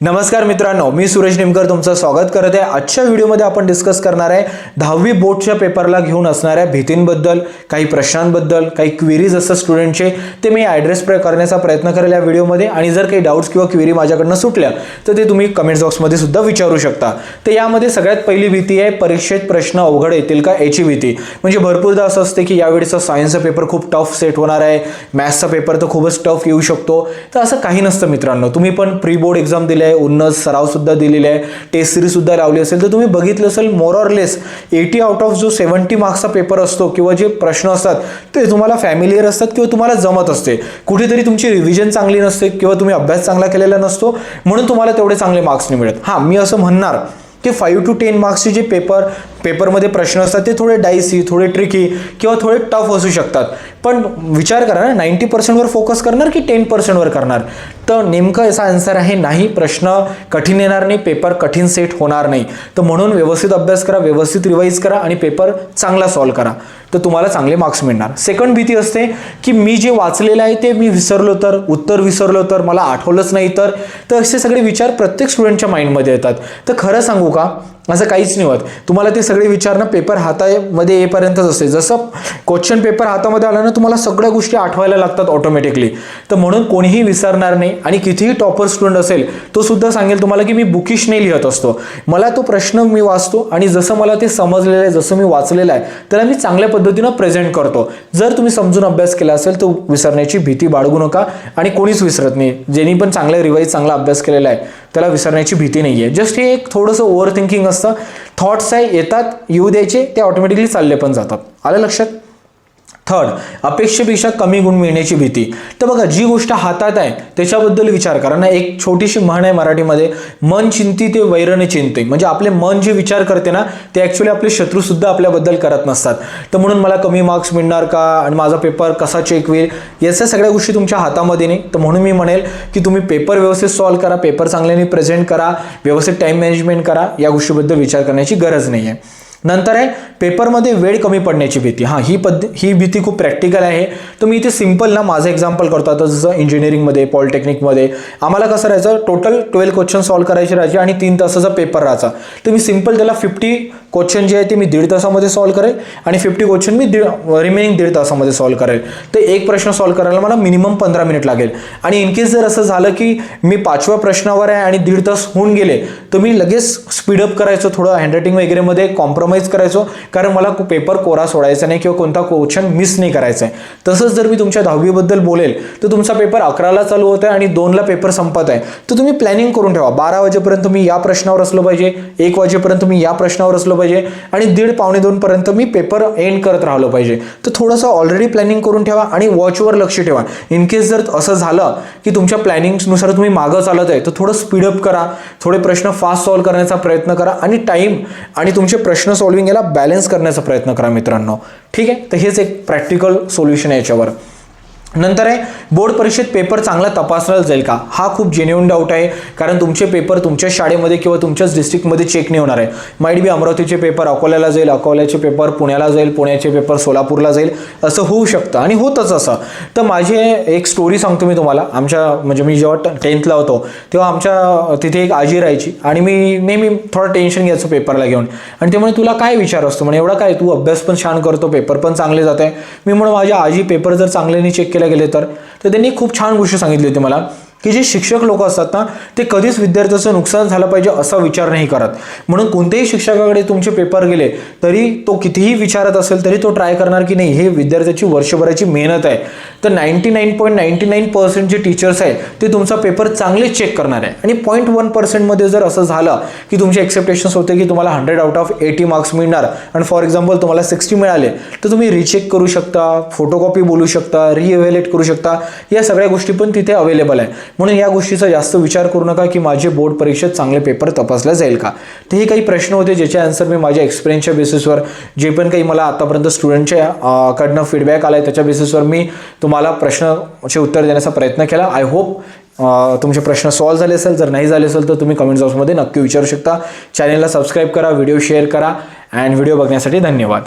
नमस्कार मित्रांनो मी सुरेश निमकर तुमचं स्वागत करत. आहे आजच्या व्हिडिओमध्ये आपण डिस्कस करणार आहे दहावी बोर्डच्या पेपरला घेऊन असणाऱ्या भीतींबद्दल काही प्रश्नांबद्दल काही क्वेरीज असतात स्टुडंटचे ते मी ॲड्रेस करण्याचा प्रयत्न करेल या व्हिडिओमध्ये आणि जर काही डाऊट्स किंवा क्वेरी माझ्याकडनं सुटल्या तर ते तुम्ही कमेंट बॉक्समध्ये सुद्धा विचारू शकता. तर यामध्ये सगळ्यात पहिली भीती आहे परीक्षेत प्रश्न अवघड येतील का याची भीती. म्हणजे भरपूरदा असं असते की यावेळीचा सायन्सचा पेपर खूप टफ सेट होणार आहे. मॅथ्सचा पेपर तर खूपच टफ येऊ शकतो. तर असं काही नसतं मित्रांनो. तुम्ही पण प्री बोर्ड एक्झाम दिली आहे. उन्नत सरावसुद्धा दिलेले आहे. टेस्ट सिरीजसुद्धा लावली असेल. तर तुम्ही बघितलं असेल more or less eighty out of जो सेवन्टी मार्क्सचा पेपर असतो किंवा जे प्रश्न असतात ते तुम्हाला फॅमिलियर असतात किंवा तुम्हाला जमत असते. कुठेतरी तुमची रिव्हिजन चांगली नसते किंवा तुम्ही अभ्यास चांगला केलेला नसतो म्हणून तुम्हाला तेवढे चांगले मार्क्स नाही मिळत. हां मी असं म्हणणार की फाईव्ह टू टेन मार्क्सचे जे पेपर पेपरमध्ये प्रश्न असतात ते थोडे डायसी थोडे ट्रिकी किंवा थोडे टफ असू शकतात. पण विचार करा ना नाईन्टी पर्सेंटवर फोकस करणार की टेन पर्सेंटवर करणार? तर नेमकं याचा आन्सर आहे नाही प्रश्न कठीण येणार नाही पेपर कठीण सेट होणार नाही. तर म्हणून व्यवस्थित अभ्यास करा व्यवस्थित रिवाईज करा आणि पेपर चांगला सॉल्व करा. तर तुम्हाला चांगले मार्क्स मिळणार. सेकंड भीती असते की मी जे वाचलेलं आहे ते मी विसरलो तर उत्तर विसरलो तर मला आठवलंच नाही तर. तर असे सगळे विचार प्रत्येक स्टुडंटच्या माइंडमध्ये येतात. तर खरं सांगू का? असं काहीच नाही होत. तुम्हाला ते सगळे विचार ना पेपर हातामध्ये येईपर्यंतच असते. जसं क्वेश्चन पेपर हातामध्ये आला ना तुम्हाला सगळ्या गोष्टी आठवायला लागतात ऑटोमॅटिकली तर म्हणून कोणीही विसरणार नाही आणि कितीही टॉपर स्टुडंट असेल तो सुद्धा सांगेल तुम्हाला की मी बुकिश नाही लिहत असतो. मला तो प्रश्न मी वाचतो आणि जसं मला ते समजलेलं आहे जसं मी वाचलेलं आहे त्याला मी चांगल्या पद्धतीनं प्रेझेंट करतो. जर तुम्ही समजून अभ्यास केला असेल तर विसरण्याची भीती बाळगू नका आणि कोणीच विसरत नाही. ज्यांनी पण चांगला रिवाईज चांगला अभ्यास केलेला आहे त्याला विसरण्याची भीती नाही आहे जस्ट हे एक थोडंसं ओव्हर थिंकिंग असतं थॉट्स आहे येतात येऊ द्यायचे ते ऑटोमॅटिकली चालले पण जातात. आलं लक्षात? थर्ड अपेक्षेपेक्षा कमी गुण मिळण्याची भीती. तर बघा जी गोष्ट हातात आहे त्याच्याबद्दल विचार करा. ना एक छोटीशी म्हण आहे मराठीमध्ये मन चिंती ते वैरने चिंते. म्हणजे आपले मन जे विचार करते ना ते ॲक्च्युली आपले शत्रूसुद्धा आपल्याबद्दल करत नसतात. तर म्हणून मला कमी मार्क्स मिळणार का? आणि माझा पेपर कसा चेक होईल? याच्या सगळ्या गोष्टी तुमच्या हातामध्ये नाही. तर म्हणून मी म्हणेल की तुम्ही पेपर व्यवस्थित सॉल्व करा पेपर चांगल्याने प्रेझेंट करा व्यवस्थित टाईम मॅनेजमेंट करा. या गोष्टीबद्दल विचार करण्याची गरज नाही आहे नंतर आहे पेपरमध्ये वेळ कमी पडण्याची भीती. हां ही पद्ध ही भीती खूप प्रॅक्टिकल आहे. तर मी इथे सिंपल ना माझं एक्झाम्पल करतो आता जसं इंजिनिअरिंगमध्ये पॉलिटेक्निकमध्ये आम्हाला कसं राहायचं टोटल ट्वेल्व क्वेश्चन सॉल्व करायचे राहायचे आणि तीन तासाचा पेपर राहायचा. तर मी सिंपल त्याला फिफ्टी क्वेश्चन जे आहे ते मी दीड तासामध्ये सॉल्व करेल आणि फिफ्टी क्वेश्चन मी दीड रिमेनिंग दीड तासामध्ये सॉल्व करेल. तर एक प्रश्न सॉल्व करायला मला मिनिमम पंधरा मिनिट लागेल. आणि इनकेस जर असं झालं की मी पाचव्या प्रश्नावर आहे आणि दीड तास होऊन गेले तर मी लगेच स्पीडअप करायचो थोडं हँडरायटिंग वगैरेमध्ये कॉम्प्रोमाइज करायचो. कारण मला पेपर कोरा सोडायचा नाही किंवा कोणता क्वेश्चन मिस नाही करायचा आहे तसंच जर मी तुमच्या दहावीबद्दल बोलेल तर तुमचा पेपर अकराला चालू होत आहे आणि दोनला पेपर संपत आहे. तर तुम्ही प्लॅनिंग करून ठेवा. बारा वाजेपर्यंत मी या प्रश्नावर असलो पाहिजे एक वाजेपर्यंत मी या प्रश्नावर असलो पाहिजे आणि दीड पावणे दोनपर्यंत मी पेपर एंड करत राहिलो पाहिजे. तर थोडंसं ऑलरेडी प्लॅनिंग करून ठेवा आणि वॉचवर लक्ष ठेवा. इन केस जर असं झालं की तुमच्या प्लॅनिंगनुसार तुम्ही मागं चालत आहे तर थोडं स्पीडअप करा. थोडे प्रश्न फास्ट सॉल्व्ह करण्याचा प्रयत्न करा आणि टाईम आणि तुमचे प्रश्न सॉल्विंग याला बॅलन्स करण्याचा प्रयत्न करा मित्रांनो. ठीक आहे? तर हेच एक प्रॅक्टिकल सोल्युशन आहे याच्यावर. नंतर आहे बोर्ड परीक्षेत पेपर चांगला तपासला जाईल का? हा खूप जेन्युन डाऊट आहे कारण तुमचे पेपर तुमच्या शाळेमध्ये किंवा तुमच्याच डिस्ट्रिक्टमध्ये चेक नाही होणार आहे. माईट बी अमरावतीचे पेपर अकोल्याला जाईल अकोल्याचे पेपर पुण्याला जाईल पुण्याचे पेपर सोलापूरला जाईल असं होऊ शकतं आणि होतच असं. तर माझी एक स्टोरी सांगतो मी तुम्हाला. आमच्या म्हणजे मी जेव्हा टेन्थला होतो तेव्हा आमच्या तिथे एक आजी राहायची आणि मी नेहमी थोडं टेन्शन घ्यायचं पेपरला घेऊन. आणि ते म्हणे तुला काय विचार असतो? म्हणजे एवढा काय तू अभ्यास पण छान करतो पेपर पण चांगले जात आहे. मी म्हणून माझ्या आजी पेपर जर चांगल्याने चेक केले गेले तर. तर त्यांनी खूप छान गोष्ट सांगितली होती मला. की जे शिक्षक लोक असतात ना ते कधीच विद्यार्थ्याचं नुकसान झालं पाहिजे असा विचार नाही करत. म्हणून कोणत्याही शिक्षकाकडे तुमचे पेपर गेले तरी तो कितीही विचारत असेल तरी तो ट्राय करणार की नाही हे विद्यार्थ्याची वर्षभराची मेहनत आहे. तर ninety nine point ninety nine percent जे टीचर्स आहे ते तुमचा पेपर चांगले चेक करणार आहे. आणि पॉईंट वन पर्सेंटमध्ये जर असं झालं की तुमचे एक्सेप्टेशन्स होते की तुम्हाला hundred out of eighty marks मिळणार आणि फॉर एक्झाम्पल तुम्हाला सिक्स्टी मिळाले तर तुम्ही रिचेक करू शकता फोटोकॉपी बोलू शकता रिएव्हॅलेट करू शकता या सगळ्या गोष्टी पण तिथे अवेलेबल आहे. म्हणून या गोष्टीचा जास्त विचार करू नका की माझे बोर्ड परीक्षेत चांगले पेपर तपासला जाईल का? तर हे काही प्रश्न होते ज्याचे आन्सर मी माझ्या एक्सपिरियन्सच्या बेसिसवर जे पण काही मला आतापर्यंत स्टुडंटच्या कडनं फीडबॅक आला आहे त्याच्या बेसिसवर मी तुम्हाला प्रश्नचे उत्तर देण्याचा प्रयत्न केला. आय होप तुमचे प्रश्न सॉल्व्ह झाले असेल. जर नाही झाले असेल तर तुम्ही कमेंट बॉक्समध्ये नक्की विचारू शकता. चॅनलला सबस्क्राईब करा व्हिडिओ शेअर करा अँड व्हिडिओ बघण्यासाठी धन्यवाद.